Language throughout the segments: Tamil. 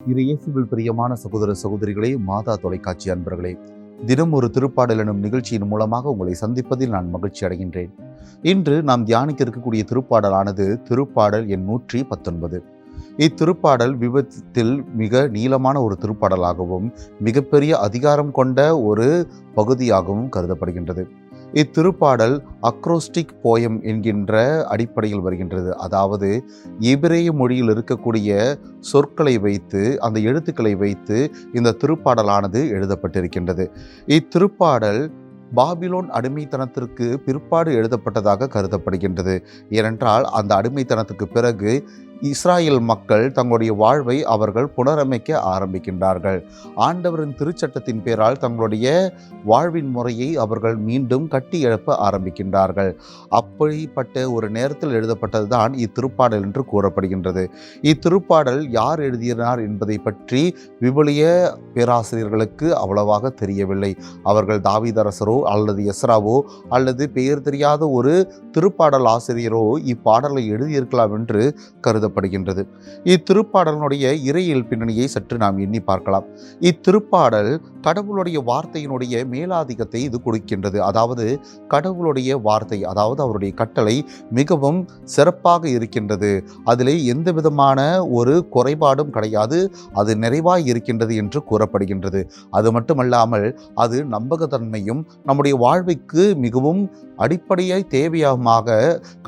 இரு இயேசுவில் பிரியமான சகோதர சகோதரிகளே மாதா தொலைக்காட்சி அன்பர்களே தினம் ஒரு திருப்பாடல் எனும் நிகழ்ச்சியின் மூலமாக உங்களை சந்திப்பதில் நான் மகிழ்ச்சி அடைகின்றேன். இன்று நாம் தியானிக்க இருக்கக்கூடிய திருப்பாடலானது திருப்பாடல் என் நூற்றி பத்தொன்பது. இத்திருப்பாடல் விபத்தில் மிக நீளமான ஒரு திருப்பாடலாகவும் மிகப்பெரிய அதிகாரம் கொண்ட ஒரு பகுதியாகவும் கருதப்படுகின்றது. இத்திருப்பாடல் அக்ரோஸ்டிக் போயம் என்கின்ற அடிப்படையில் வருகின்றது. அதாவது இபிரேய மொழியில் இருக்கக்கூடிய சொற்களை வைத்து அந்த எழுத்துக்களை வைத்து இந்த திருப்பாடலானது எழுதப்பட்டிருக்கின்றது. இத்திருப்பாடல் பாபிலோன் அடிமைத்தனத்திற்கு பிற்பாடு எழுதப்பட்டதாக கருதப்படுகின்றது. ஏனென்றால் அந்த அடிமைத்தனத்துக்கு பிறகு இஸ்ராயல் மக்கள் தங்களுடைய வாழ்வை அவர்கள் புனரமைக்க ஆரம்பிக்கின்றார்கள். ஆண்டவரின் திருச்சட்டத்தின் பேரால் தங்களுடைய வாழ்வின் முறையை அவர்கள் மீண்டும் கட்டி எழுப்ப ஆரம்பிக்கின்றார்கள். அப்படிப்பட்ட ஒரு நேரத்தில் எழுதப்பட்டதுதான் இத்திருப்பாடல் என்று கூறப்படுகின்றது. இத்திருப்பாடல் யார் எழுதினார் என்பதை பற்றி விபுலிய பேராசிரியர்களுக்கு அவ்வளவாக தெரியவில்லை. அவர்கள் தாவிதரசரோ அல்லது எஸ்ராவோ அல்லது பெயர் தெரியாத ஒரு திருப்பாடல் ஆசிரியரோ இப்பாடலை எழுதியிருக்கலாம் என்று கருதப்படுகின்றது இத்திருப்பாடலினுடைய இறையியல் பின்னணியை சற்று நாம் எண்ணி பார்க்கலாம். இத்திருப்பாடல் கடவுளுடைய வார்த்தையினுடைய மேலாதிக்கத்தை இது கொடுக்கின்றது. அதாவது கடவுளுடைய வார்த்தை அதாவது அவருடைய கட்டளை மிகவும் சிறப்பாக இருக்கின்றது. அதிலே எந்த விதமான ஒரு குறைபாடும் கிடையாது. அது நிறைவாய் இருக்கின்றது என்று கூறப்படுகின்றது. அது மட்டுமல்லாமல் அது நம்பகத்தன்மையும் நம்முடைய வாழ்வைக்கு மிகவும் அடிப்படையாய் தேவையாக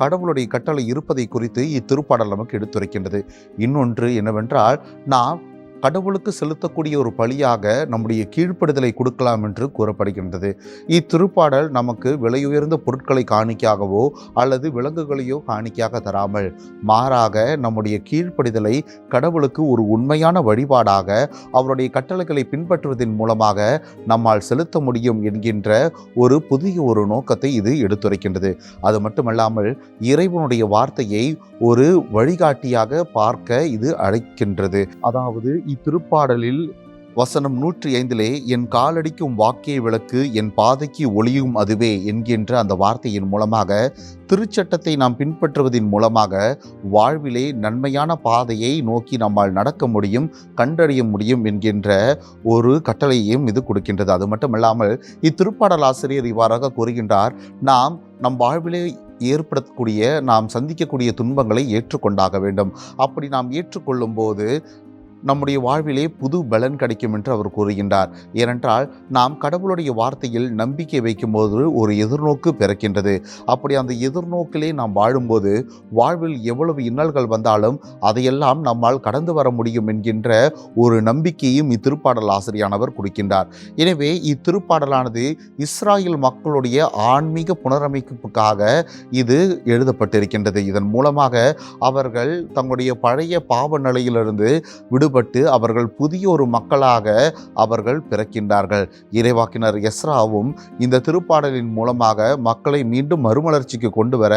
கடவுளுடைய கட்டளை இருப்பதை குறித்து இத்திருப்பாடல் நமக்கு எடுத்து எடுத்துரைக்கின்றது இன்னொன்று என்னவென்றால் நாம் கடவுளுக்கு செலுத்தக்கூடிய ஒரு பலியாக நம்முடைய கீழ்ப்படுதலை கொடுக்கலாம் என்று கூறப்படுகின்றது. இத்திருப்பாடல் நமக்கு விலையுயர்ந்த பொருட்களை காணிக்கையாகவோ அல்லது விலங்குகளையோ காணிக்கையாக தராமல் மாறாக நம்முடைய கீழ்ப்படுதலை கடவுளுக்கு ஒரு உண்மையான வழிபாடாக அவருடைய கட்டளைகளை பின்பற்றுவதன் மூலமாக நம்மால் செலுத்த முடியும் என்கின்ற ஒரு புதிய ஒரு நோக்கத்தை இது எடுத்துரைக்கின்றது. அது மட்டுமல்லாமல் இறைவனுடைய வார்த்தையை ஒரு வழிகாட்டியாக பார்க்க இது அழைக்கின்றது. அதாவது இத்திருப்பாடலில் வசனம் நூற்றி ஐந்திலே என் காலடிக்கும் வாக்கிய விளக்கு என் பாதைக்கு ஒளியும் அதுவே என்கின்ற அந்த வார்த்தையின் மூலமாக திருச்சட்டத்தை நாம் பின்பற்றுவதன் மூலமாக வாழ்விலே நன்மையான பாதையை நோக்கி நம்மால் நடக்க முடியும் கண்டறிய முடியும் என்கின்ற ஒரு கட்டளையையும் இது கொடுக்கின்றது. அது மட்டுமல்லாமல் இத்திருப்பாடல் ஆசிரியர் இவ்வாறாக கூறுகின்றார் நாம் நம் வாழ்விலே ஏற்படக்கூடிய நாம் சந்திக்கக்கூடிய துன்பங்களை ஏற்றுக்கொண்டாக வேண்டும். அப்படி நாம் ஏற்றுக்கொள்ளும் போது நம்முடைய வாழ்விலே புது பலன் கிடைக்கும் என்று அவர் கூறுகின்றார். ஏனென்றால் நாம் கடவுளுடைய வார்த்தையில் நம்பிக்கை வைக்கும்போது ஒரு எதிர்நோக்கு பிறக்கின்றது. அப்படி அந்த எதிர்நோக்கிலே நாம் வாழும்போது வாழ்வில் எவ்வளவு இன்னல்கள் வந்தாலும் அதையெல்லாம் நம்மால் கடந்து வர முடியும் என்கின்ற ஒரு நம்பிக்கையும் இத்திருப்பாடல் ஆசிரியானவர் கொடுக்கின்றார். எனவே இத்திருப்பாடலானது இஸ்ராயல் மக்களுடைய ஆன்மீக புனரமைப்புக்காக இது எழுதப்பட்டிருக்கின்றது. இதன் மூலமாக அவர்கள் தங்களுடைய பழைய பாவ நிலையிலிருந்து விடு ஈடுபட்டு அவர்கள் புதிய ஒரு மக்களாக அவர்கள் பிறக்கின்றார்கள். இறைவாக்கினர் எஸ்ராவும் இந்த திருப்பாடலின் மூலமாக மக்களை மீண்டும் மறுமலர்ச்சிக்கு கொண்டு வர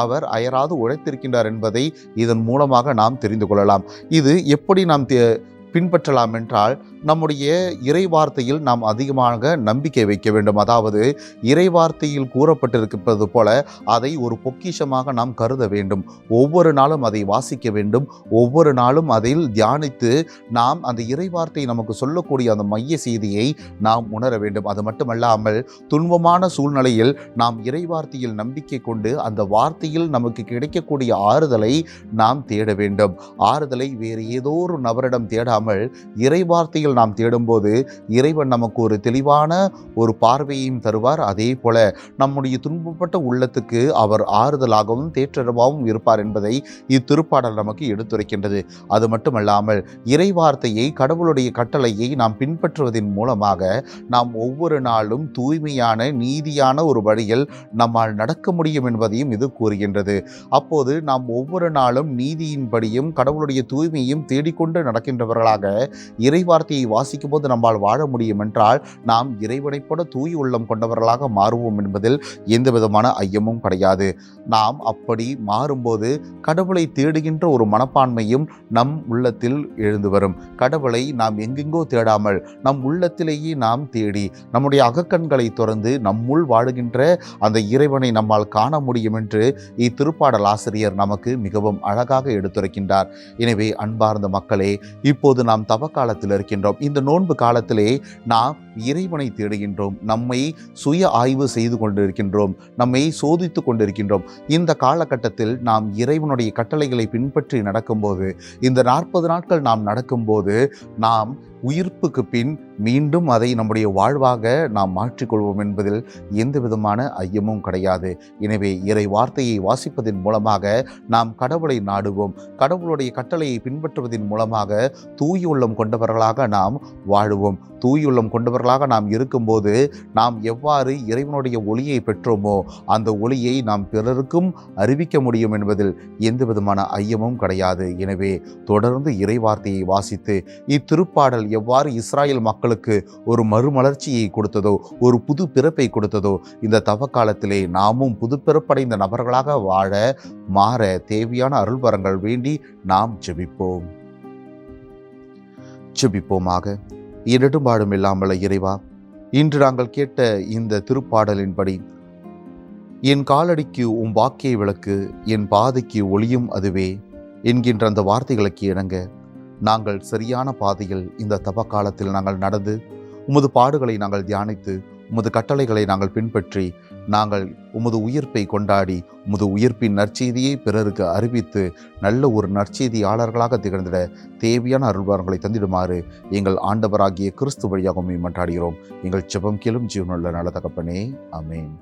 அவர் அயராது உழைத்திருக்கின்றார் என்பதை இதன் மூலமாக நாம் தெரிந்து கொள்ளலாம். இது எப்படி நாம் பின்பற்றலாம் என்றால் நம்முடைய இறை வார்த்தையில் நாம் அதிகமாக நம்பிக்கை வைக்க வேண்டும். அதாவது இறை வார்த்தையில் கூறப்பட்டிருப்பது போல அதை ஒரு பொக்கிஷமாக நாம் கருத வேண்டும். ஒவ்வொரு நாளும் அதை வாசிக்க வேண்டும். ஒவ்வொரு நாளும் அதில் தியானித்து நாம் அந்த இறை வார்த்தை நமக்கு சொல்லக்கூடிய அந்த மைய செய்தியை நாம் உணர வேண்டும். அது மட்டுமல்லாமல் துன்பமான சூழ்நிலையில் நாம் இறை வார்த்தையில் நம்பிக்கை கொண்டு அந்த வார்த்தையில் நமக்கு கிடைக்கக்கூடிய ஆறுதலை நாம் தேட வேண்டும். ஆறுதலை வேறு ஏதோ ஒரு நபரிடம் தேடாமல் இறை வார்த்தையில் நாம் தேடும்போது இறைவன் நமக்கு ஒரு தெளிவான ஒரு பார்வையையும் தருவார். அதே போல நம்முடைய துன்பப்பட்ட உள்ளத்துக்கு அவர் ஆறுதலாகவும் தேற்றரவாகவும் இருப்பார் என்பதை இத்திருப்பாடல் நமக்கு எடுத்துரைக்கின்றது. அது மட்டுமல்லாமல் இறை வார்த்தையை கடவுளுடைய கட்டளையை நாம் பின்பற்றுவதன் மூலமாக நாம் ஒவ்வொரு நாளும் தூய்மையான நீதியான ஒரு வழியில் நம்மால் நடக்க முடியும் என்பதையும் இது கூறுகின்றது. அப்போது நாம் ஒவ்வொரு நாளும் நீதியின்படியும் கடவுளுடைய தூய்மையும் தேடிக்கொண்டு நடக்கின்றவர்களாக இறை வார்த்தையை வாசிக்கும் போது நம்மால் வாழ முடியும் என்றால் நாம் இறைவனை போல தூய் உள்ளம் கொண்டவர்களாக மாறுவோம் என்பதில் எந்த விதமான ஐயமும் கிடையாது. நாம் அப்படி மாறும்போது கடவுளை தேடுகின்ற ஒரு மனப்பான்மையும் நம் உள்ளத்தில் எழுந்து வரும். கடவுளை நாம் எங்கெங்கோ தேடாமல் நம் உள்ளத்திலேயே நாம் தேடி நம்முடைய அகக்கண்களை திறந்து நம்முள் வாழுகின்ற அந்த இறைவனை நம்மால் காண முடியும் என்று இத்திருப்பாடல் ஆசிரியர் நமக்கு மிகவும் அழகாக எடுத்துரைக்கின்றார். எனவே அன்பார்ந்த மக்களே இப்போது நாம் தவக்காலத்தில் இருக்கின்றோம். இந்த நோன்பு காலத்திலே நாம் இறைவனை தேடுகின்றோம். நம்மை சுய ஆய்வு செய்து கொண்டிருக்கின்றோம். நம்மை சோதித்து கொண்டிருக்கின்றோம். இந்த காலகட்டத்தில் நாம் இறைவனுடைய கட்டளைகளை பின்பற்றி நடக்கும்போது இந்த நாற்பது நாட்கள் நாம் நடக்கும்போது நாம் உயிர்ப்புக்கு பின் மீண்டும் அதை நம்முடைய வாழ்வாக நாம் மாற்றிக்கொள்வோம் என்பதில் எந்த விதமான ஐயமும் கிடையாது. எனவே இறை வார்த்தையை வாசிப்பதன் மூலமாக நாம் கடவுளை நாடுவோம். கடவுளுடைய கட்டளையை பின்பற்றுவதன் மூலமாக தூயுள்ளம் கொண்டவர்களாக நாம் வாழுவோம். தூயுள்ளம் கொண்டவர்களாக நாம் இருக்கும்போது நாம் எவ்வாறு இறைவனுடைய ஒளியை பெற்றோமோ அந்த ஒளியை நாம் பிறருக்கும் அறிவிக்க முடியும் என்பதில் எந்த விதமான ஐயமும் கிடையாது. எனவே தொடர்ந்து இறைவார்த்தையை வாசித்து இத்திருப்பாடல் எவ்வாறு இஸ்ராயல் மக்களுக்கு ஒரு மறுமலர்ச்சியை கொடுத்ததோ ஒரு புது பிறப்பை கொடுத்ததோ இந்த தவ காலத்திலே நாமும் புது பிறப்படைந்த நபர்களாக வாழ மாற தேவையான அருள்வரங்கள் வேண்டி நாம் ஜெபிப்போம். ஜெபிப்போமாக. இரடும்பாடும் இல்லாமல் இறைவா இன்று நாங்கள் கேட்ட இந்த திருப்பாடலின்படி என் காலடிக்கு உம் வாக்கிய விளக்கு என் பாதைக்கு ஒளியும் அதுவே என்கின்ற அந்த வார்த்தைகளுக்கு இணங்க நாங்கள் சரியான பாதையில் இந்த தப காலத்தில் நாங்கள் நடந்து உமது பாடுகளை நாங்கள் தியானித்து உமது கட்டளைகளை நாங்கள் பின்பற்றி நாங்கள் உமது உயிர்ப்பை கொண்டாடி உமது உயிர்ப்பின் நற்செய்தியை பிறருக்கு அறிவித்து நல்ல ஒரு நற்செய்தியாளர்களாக திகழ்ந்திட தேவையான அருள்வாரங்களை தந்திடுமாறு எங்கள் ஆண்டவராகிய கிறிஸ்து வழியாக உம்மை மன்றாடுகிறோம். எங்கள் செபம் கேளும் ஜீவனுள்ள நல்ல தகப்பனே. அமேன்